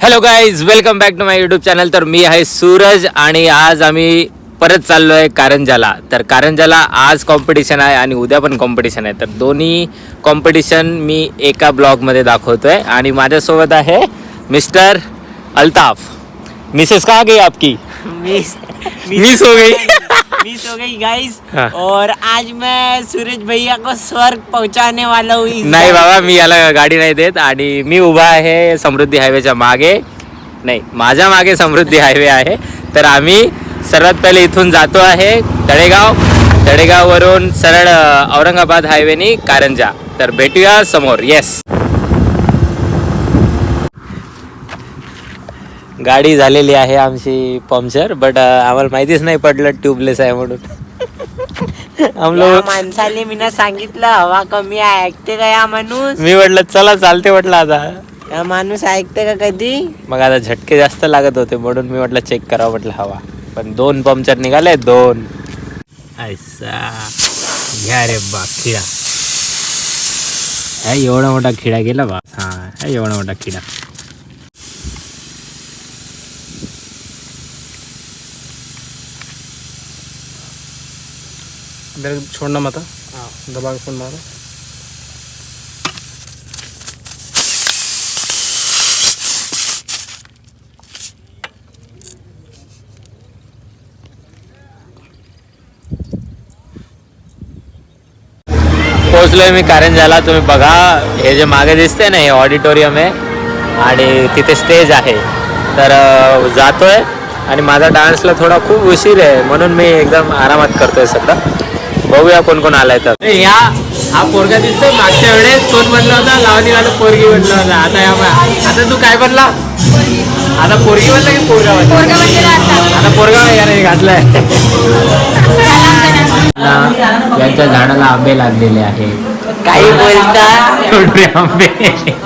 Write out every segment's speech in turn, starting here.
Hello guys welcome back to my YouTube channel तर मी आहे सूरज आणि आज आम्ही परत चाललो आहे कारंजाला तर कारंजाला आज कॉम्पिटिशन आहे आणि उद्या पण कॉम्पिटिशन आहे. तर दोन्ही कॉम्पिटिशन मी एका ब्लॉगमध्ये दाखवतोय. आणि माझ्यासोबत आहे मिस्टर अल्ताफ. मिसेस कहाँ गई आपकी? मिस मिस हो गई. मिस हो गई गाइस हाँ। और आज मैं सूरज भैया को स्वर्ग पहुंचाने वाला हूँ नाही। बाबा मी याला गाडी नाही देत आणि मी उभा आहे समृद्धी हायवेच्या मागे. नाही माझ्या मागे समृद्धी हायवे आहे. तर आम्ही सर्वात पहिले इथून जातो आहे तळेगाव. तळेगाववरून सरळ औरंगाबाद हायवेनी कारंजा. तर भेटूया समोर. येस गाडी झालेली आहे आमची पंक्चर बट आम्हाला माहितीच नाही पडलं ट्यूबलेस आहे म्हणून. आम या लोग माणसाने मी सांगितलं हवा कमी आहे ऐकते का या माणूस? मी म्हटलं चला चालते म्हटलं आता. या माणूस ऐकते का कधी? मग आता झटके जास्त लागत होते म्हणून मी म्हटलं चेक करावं म्हटलं हवा. पण दोन पंक्चर निघाले दोन. ऐसा घ्या रे बा खिडा हा एवढा मोठा खिडा गेला बा. हा हा एवढा मोठा खिडा. मेरे छोड़ना मत हाँ। दबा के फोन मारो। पोचलोय मी कारंजाला तुम्ही बघा हे जे मागे दिसते ना हे ऑडिटोरियम आहे आणि तिथे स्टेज आहे. तर जातोय आणि माझा डान्सला थोडा खूप उशीर आहे म्हणून मी एकदम आरामात करतोय सध्या. बघूया कोण कोण आलाय तर. या हा पोरगा दिसतोय. मागच्या वेळेस कोण बनला होता? लावणी वाला पोरगी बनला होता. आता या आता तू काय बनला? आता पोरगी बनला की पोरगा बनला? आता. पोरगा याने घातलाय. यांच्या झाडाला आंबे लागलेले आहे काही बोलता? छोटे आंबे.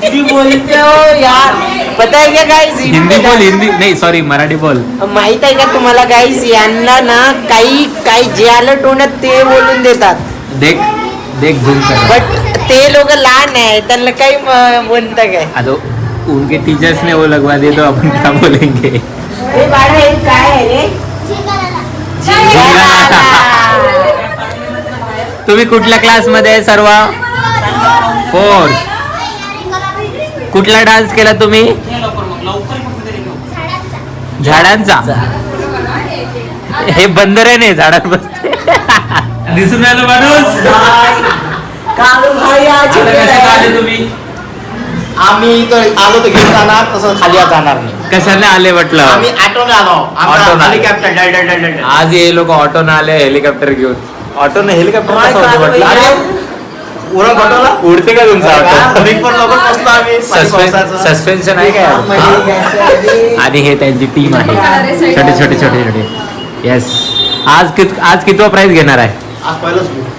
किती बोलते हो यार. पता है क्या गाइस हिंदी बोल हिंदी नाही सॉरी मराठी बोल. माहीत आहे का तुम्हाला गाईस यांना ना काही काही जे आलं तोंडात ते बोलून देतात. देख देख झूम कर. बट ते लोक लहान आहे त्यांना काही बोलता काय? अदो उनके टीचर्स ने वो लगवा दिए तो अपन क्या बोलेंगे? हे बाळा हे काय आहे रे? तुम्ही कुठल्या क्लासमध्ये आहे सर्व? फोर कुठला डान्स केला तुम्ही? झाडांचा. हे बंदर आहे नाही झाडात बसते. दिसून राहिलो माणूस? आम्ही तर आलो तर घेऊन जाणार तसं खाली आज जाणार नाही. कशाने आले म्हटलं? आम्ही ऑटोने आलो. आले. हेलिकॉप्टर आज हे लोक ऑटोनं आले हेलिकॉप्टर घेऊन. ऑटोनं हेलिकॉप्टर घटवला उडते का तुमचा ऑटो. सस्पेन्शन आहे काय आणि हे. त्यांची टीम आहे. छोटे छोटे छोटे छोटे. येस आज कित आज कितवा प्राइज घेणार आहे.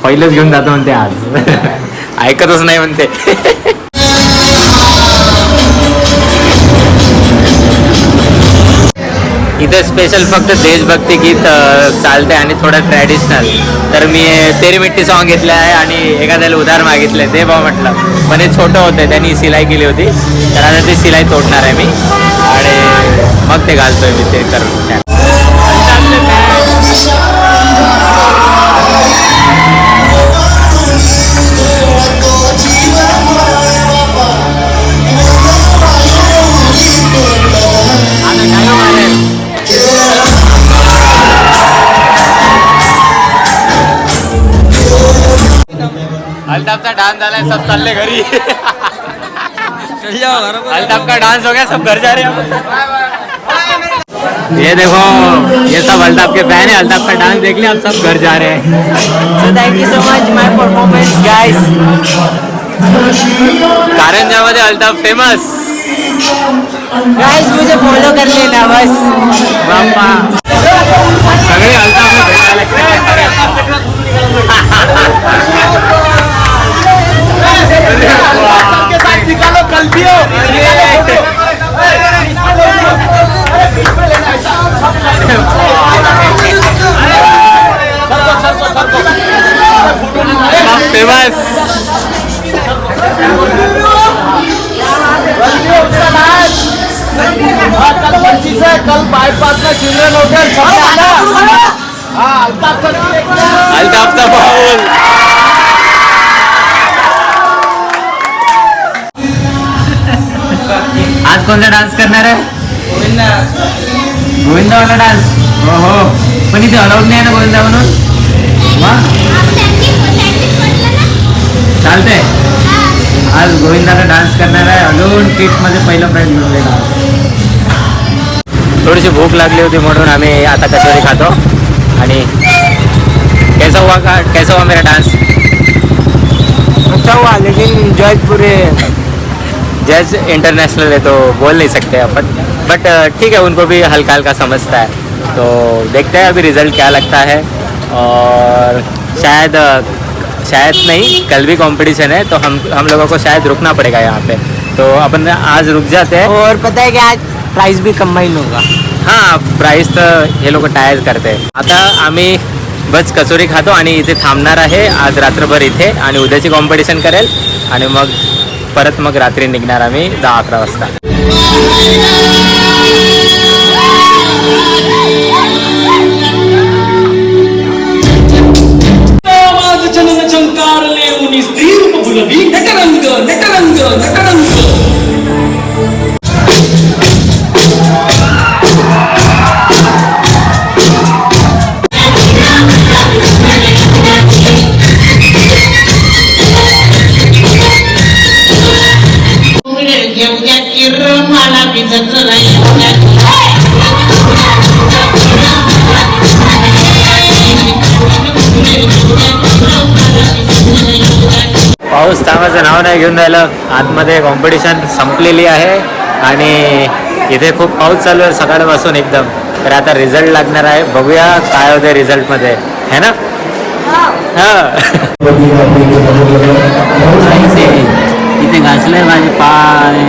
पहिलंच घेऊन जातो म्हणते आज. ऐकतच नाही म्हणते. इथं स्पेशल फक्त देशभक्ती गीत चालते आणि थोडं ट्रॅडिशनल तर मी तेरी मिट्टी सॉन्ग घेतलं आहे आणि एखाद्याला उधार मागितलंय ते बा म्हटलं. पण हे छोटं होतं त्यांनी सिलाई केली होती. तर आता ती सिलाई तोडणार आहे मी. आणि मग ते घालतोय मी ते करून अल्ताफचा डांस झालाय सब चालले घरी अल्ताफ का डांस हो गया सब घर जा रहे हैं। ये देखो ये सब अल्ताफ के फ़ैन है अल्ताफ का डांस देख लिया अब सब घर जा रहे हैं। So thank you so much my performance guys कारंजामध्ये Altaf famous guys मुझे फॉलो कर लेना बस। बाप्पा सगळे अल्ताफला भेटायला सबके साथ निकालो कल भी हो कल पच्चीस है कल बाईपास में चिल्ड्रन होटल छपा हाँ अल्ताफ अल्ताफ आज कोणता डान्स करणार आहे? गोविंदावाला डान्स हो हो. पण इथे अलाउड नाही ना गोविंदा म्हणून? मग चालतंय. आज गोविंदाला डान्स करणार आहे. अजून किट्समध्ये पहिलं प्राईज मिळवलेला थोडीशी भूक लागली होती म्हणून आम्ही आता कचोरी खातो. आणि कैसा हुआ का कैसा हुआ मेरा डांस अच्छा हुआ लेकिन जॉयपुर जज इंटरनेशनल है तो बोल नहीं सकते अपन। बट ठीक है उनको भी हल्का हल्का समझता है। तो देखते हैं अभी रिज़ल्ट क्या लगता है। और शायद शायद नहीं कल भी कंपटीशन है तो हम हम लोगों को शायद रुकना पड़ेगा यहाँ पे। तो अपन आज रुक जाते हैं। और पता है कि आज प्राइस भी कंबाईन होगा। हाँ प्राइस तर हे लोक टायच करते आता आम्ही बस कचोरी खातो आणि इथे थांबणार आहे आज रात्रभर इथे आणि उद्याची कॉम्पिटिशन करेल आणि मग परत मग रात्री निघणार आम्ही दहा अकरा वाजता समाज जनन चंकारले पाऊस थांबाचं नाव नाही घेऊन राहिलं. आतमध्ये कॉम्पिटिशन संपलेली आहे आणि इथे खूप पाऊस चालू आहे सकाळपासून एकदम. तर आता रिझल्ट लागणार आहे. बघूया काय होते रिझल्टमध्ये है ना? हा. इथे घासलंय माझे पाय.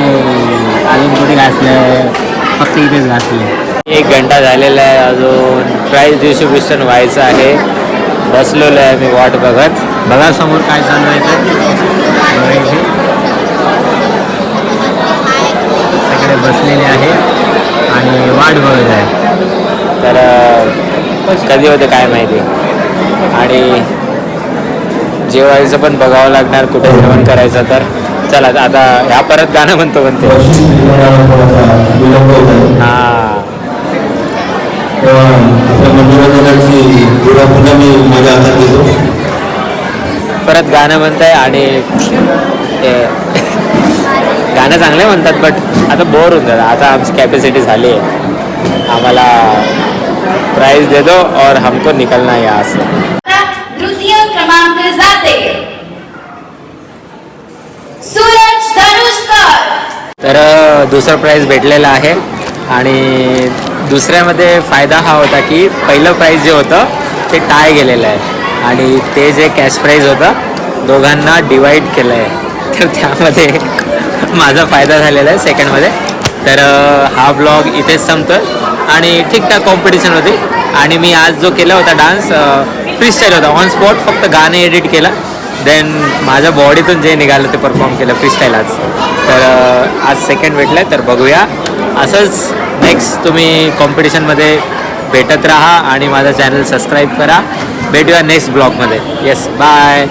अजून कुठे घासलंय? फक्त इथेच घासले एक घंटा झालेला आहे अजून. प्राईज डिस्ट्रीब्युशन व्हायचं आहे. बसलेलो आहे मी वाट बघत. बघा समोर काय चालू आहे. सगळे बसलेले आहे आणि वाट बघत आहे. तर कधी होते काय माहिती? आणि जेवायचं पण बघावं लागणार कुठे जेवण करायचं तर. चला आता ह्या परत गाणं म्हणतो म्हणते हा. पुन्हा मी माझ्या हातात परत गाणं म्हणताय आणि गाणं चांगले म्हणतात बट आता बोर होऊन जातं. आता आमची कॅपॅसिटी झाली आहे. आम्हाला प्राईज दे दो और हमको निकलना है यहाँ से. तृतीय क्रमांक जाते. सूरज तर दुसरं प्राईज भेटलेलं आहे आणि दुसऱ्यामध्ये फायदा हा होता की पहिलं प्राईज जे होतं ते टाय गेलेलं आहे. आणि ते जे कॅश प्राईज होतं दोघांना डिवाईड केलं आहे तर त्यामध्ये माझा फायदा झालेला आहे सेकंडमध्ये तर हा ब्लॉग इथेच संपतो आणि ठीकठाक कॉम्पिटिशन होती. आणि मी आज जो केला होता डान्स फ्री स्टाईल होता. ऑन स्पॉट फक्त गाणे एडिट केलं. देन माझ्या बॉडीतून जे निघालं ते परफॉर्म केलं फ्रीस्टाईल आज. तर आज सेकंड भेटलं तर बघूया. असंच नेक्स्ट तुम्ही कॉम्पिटिशनमध्ये भेटत राहा आणि माझा चॅनल सबस्क्राईब करा. भेटूया नेक्स्ट ब्लॉगमध्ये येस बाय